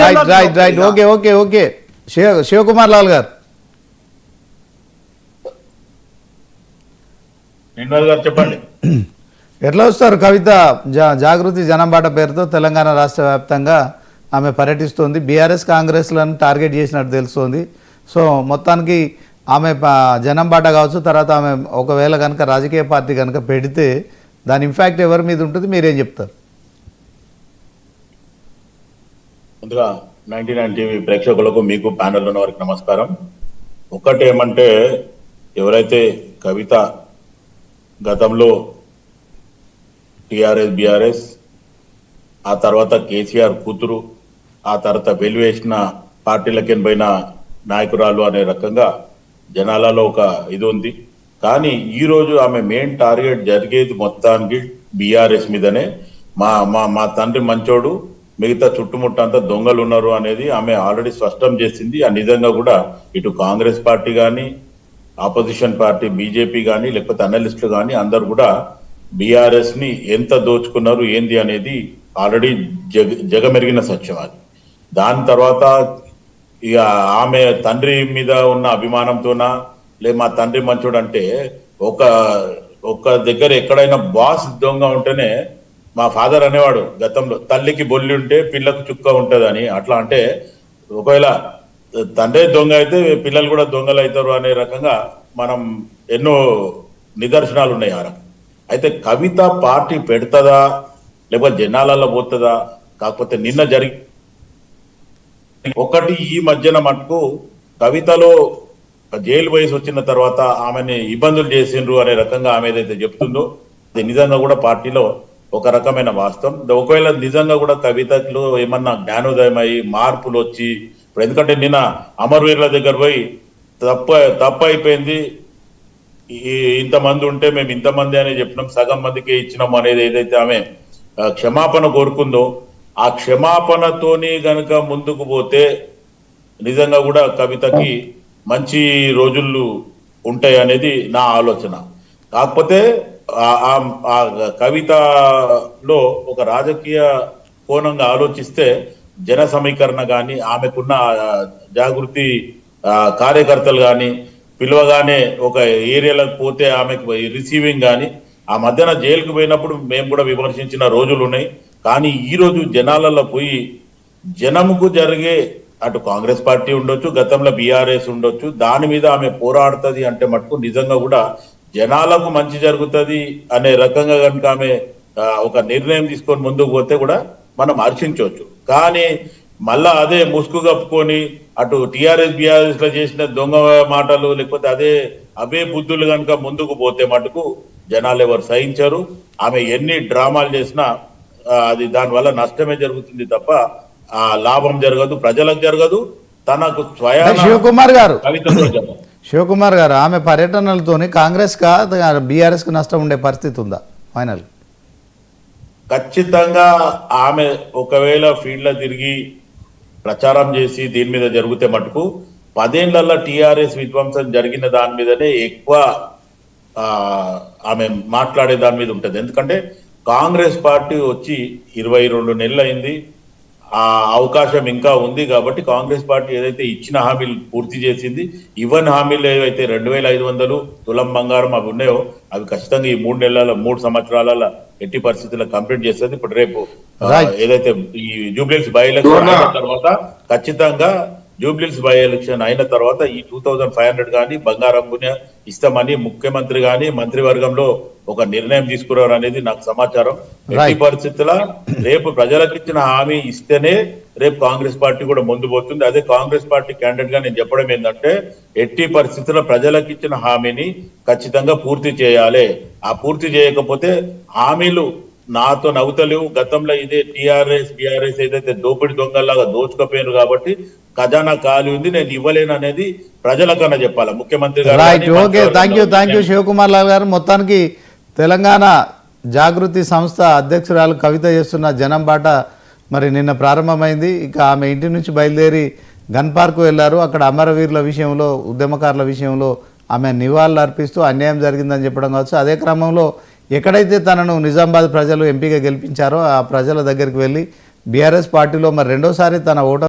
Right right right okay okay okay Shiva Shivakumar Lal garu. చెప్పండి. ఎట్లా వస్తారు కవిత? జా జాగృతి జనంబాట పేరుతో తెలంగాణ రాష్ట్ర వ్యాప్తంగా ఆమె పర్యటిస్తుంది. బీఆర్ఎస్ కాంగ్రెస్లను టార్గెట్ చేసినట్టు తెలుస్తోంది. సో మొత్తానికి ఆమె జనంబాట కావచ్చు తర్వాత ఆమె ఒకవేళ కనుక రాజకీయ పార్టీ కనుక పెడితే దాని ఇంపాక్ట్ ఎవరి మీద ఉంటుంది? మీరేం చెప్తారు? ముందుగా నైన్టీ నైన్ టీవీ ప్రేక్షకులకు మీకు ప్యానెల్ ఉన్న వారికి నమస్కారం. ఒకటి ఏమంటే ఎవరైతే కవిత గతంలో టిఆర్ఎస్ బిఆర్ఎస్ ఆ తర్వాత కేసీఆర్ కూతురు ఆ తర్వాత వెలివేసిన పార్టీలకి పోయిన నాయకురాలు అనే రకంగా జనాలలో ఒక ఇది ఉంది. కానీ ఈరోజు ఆమె మెయిన్ టార్గెట్ జరిగేది మొత్తానికి బీఆర్ఎస్ మీదనే. మా మా మా తండ్రి మంచోడు మిగతా చుట్టుముట్టంతా దొంగలు ఉన్నారు అనేది ఆమె ఆల్రెడీ స్పష్టం చేసింది. ఆ నిజంగా కూడా ఇటు కాంగ్రెస్ పార్టీ కానీ ఆపోజిషన్ పార్టీ బీజేపీ కానీ లేకపోతే అనలిస్టులు కానీ అందరు కూడా బీఆర్ఎస్ని ఎంత దోచుకున్నారు ఏంది అనేది ఆల్రెడీ జగ జగమెరిగిన సత్యం అది. దాని తర్వాత ఇక ఆమె తండ్రి మీద ఉన్న అభిమానంతోనా లే మా తండ్రి మంచోడు అంటే ఒక ఒక దగ్గర ఎక్కడైనా బాస్ దొంగ ఉంటేనే మా ఫాదర్ అనేవాడు గతంలో తల్లికి బొల్లి ఉంటే పిల్లకు చుక్క ఉంటదని. అట్లా అంటే ఒకవేళ తండ్రి దొంగ అయితే పిల్లలు కూడా దొంగలు అవుతారు అనే రకంగా మనం ఎన్నో నిదర్శనాలు ఉన్నాయి ఆ అయితే కవిత పార్టీ పెడతదా లేకపోతే జనాలలో పోతుందా కాకపోతే నిన్న జరిగి ఒకటి ఈ మధ్యన మటుకు కవితలో జైలు వయసు వచ్చిన తర్వాత ఆమెని ఇబ్బందులు చేసిండ్రు అనే రకంగా ఆమె ఏదైతే చెప్తుందో అది నిజంగా కూడా పార్టీలో ఒక రకమైన వాస్తవం. ఒకవేళ నిజంగా కూడా కవితలో ఏమన్నా జ్ఞానోదయం అయ్యి మార్పులు వచ్చి ఇప్పుడు ఎందుకంటే నిన్న అమరవీరుల దగ్గర పోయి తప్ప తప్పు అయిపోయింది ఇంతమంది ఉంటే మేము ఇంతమంది అని చెప్పినాం. సగం మందికి ఇచ్చినాం అనేది ఏదైతే ఆమె క్షమాపణ కోరుకుందో ఆ క్షమాపణతోని గనక ముందుకు పోతే నిజంగా కూడా కవితకి మంచి రోజులు ఉంటాయి అనేది నా ఆలోచన. కాకపోతే ఆ- ఆ- కవితలో ఒక రాజకీయ కోణంగా ఆలోచిస్తే జన సమీకరణ కానీ ఆమెకున్న జాగృతి కార్యకర్తలు కానీ పిలవగానే ఒక ఏరియాలకు పోతే ఆమెకు రిసీవింగ్ కానీ ఆ మధ్యన జైలుకు పోయినప్పుడు మేము కూడా విమర్శించిన రోజులు ఉన్నాయి. కానీ ఈరోజు జనాలలో పోయి జనముకు జరిగే అటు కాంగ్రెస్ పార్టీ ఉండొచ్చు గతంలో బీఆర్ఎస్ ఉండొచ్చు దాని మీద ఆమె పోరాడుతుంది అంటే మటుకు నిజంగా కూడా జనాలకు మంచి జరుగుతుంది అనే రకంగా కనుక ఆమె ఒక నిర్ణయం తీసుకొని ముందుకు పోతే కూడా మనం హర్షించవచ్చు. కానీ మళ్ళా అదే ముసుగు కప్పుకొని అటు టిఆర్ఎస్ బిఆర్ఎస్లో చేసిన దొంగ మాటలు లేకపోతే అదే అవే బుద్ధులు కనుక ముందుకు పోతే మటుకు జనాలు ఎవరు సహించరు. ఆమె ఎన్ని డ్రామాలు చేసినా అది దాని వల్ల నష్టమే జరుగుతుంది తప్ప ఆ లాభం జరగదు ప్రజలకు జరగదు. తనకు స్వయాన శివకుమార్ గారు. జరగదు శివకుమార్ గారు ఆమె పర్యటనలతోని కాంగ్రెస్కి బీఆర్ఎస్కి నష్టం ఉండే పరిస్థితి ఉందా? ఫైనల్. ఖచ్చితంగా ఆమె ఒకవేళ ఫీల్డ్లో తిరిగి ప్రచారం చేసి దీని మీద జరిగితే మటుకు పదేళ్ళలో టీఆర్ఎస్ విధ్వంసం జరిగిన దాని మీదనే ఎక్కువ ఆమె మాట్లాడే దాని మీద ఉంటుంది. ఎందుకంటే కాంగ్రెస్ పార్టీ వచ్చి ఇరవై రెండు నెలలు అయింది ఆ అవకాశం ఇంకా ఉంది కాబట్టి కాంగ్రెస్ పార్టీ ఏదైతే ఇచ్చిన హామీలు పూర్తి చేసింది ఇవ్వని హామీలు ఏవైతే రెండు వేల ఐదు వందలు తులం బంగారం అవి ఉన్నాయో అవి ఖచ్చితంగా ఈ మూడు నెలల మూడు సంవత్సరాల ఎట్టి పరిస్థితుల్లో కంప్లీట్ చేస్తుంది ఇప్పుడు రేపు. ఏదైతే ఈ జూబ్లీస్ బై ఎలక్షన్ అయిన తర్వాత ఖచ్చితంగా జూబ్లీస్ బై ఎలక్షన్ అయిన తర్వాత ఈ టూ థౌజండ్ ఫైవ్ హండ్రెడ్ కానీ బంగారం కొని ఇస్తామని ముఖ్యమంత్రి గాని మంత్రివర్గంలో ఒక నిర్ణయం తీసుకున్నారు అనేది నాకు సమాచారం. ఎట్టి. పరిస్థితుల రేపు ప్రజలకు ఇచ్చిన హామీ ఇస్తేనే రేపు కాంగ్రెస్ పార్టీ కూడా ముందు పోతుంది. అదే కాంగ్రెస్ పార్టీ క్యాండిడేట్గా నేను చెప్పడం ఏంటంటే ఎట్టి పరిస్థితుల్లో ప్రజలకు ఇచ్చిన హామీని ఖచ్చితంగా పూర్తి చేయాలి. ఆ పూర్తి చేయకపోతే హామీలు నాతో నవ్వుతలేవు. గతంలో ఇదే టిఆర్ఎస్ బిఆర్ఎస్ ఏదైతే దోపిడి దొంగల్లాగా దోచుకపోయారు కాబట్టి ఖజానా ఖాళీ ఉంది నేను ఇవ్వలేను అనేది ప్రజలకన్నా చెప్పాలి? ముఖ్యమంత్రి గారు okay thank you thank you Shivakumar Lal garu. మొత్తానికి తెలంగాణ జాగృతి సంస్థ అధ్యక్షురాలు కవిత చేస్తున్న జనం బాట మరి నిన్న ప్రారంభమైంది. ఇక ఆమె ఇంటి నుంచి బయలుదేరి గన్ పార్క్ వెళ్ళారు. అక్కడ అమరవీరుల విషయంలో ఉద్యమకారుల విషయంలో ఆమె నివాళులు అర్పిస్తూ అన్యాయం జరిగిందని చెప్పడం కావచ్చు. అదే క్రమంలో ఎక్కడైతే తనను నిజామాబాద్ ప్రజలు ఎంపీగా గెలిపించారో ఆ ప్రజల దగ్గరికి వెళ్ళి బీఆర్ఎస్ పార్టీలో మరి రెండోసారి తన ఓట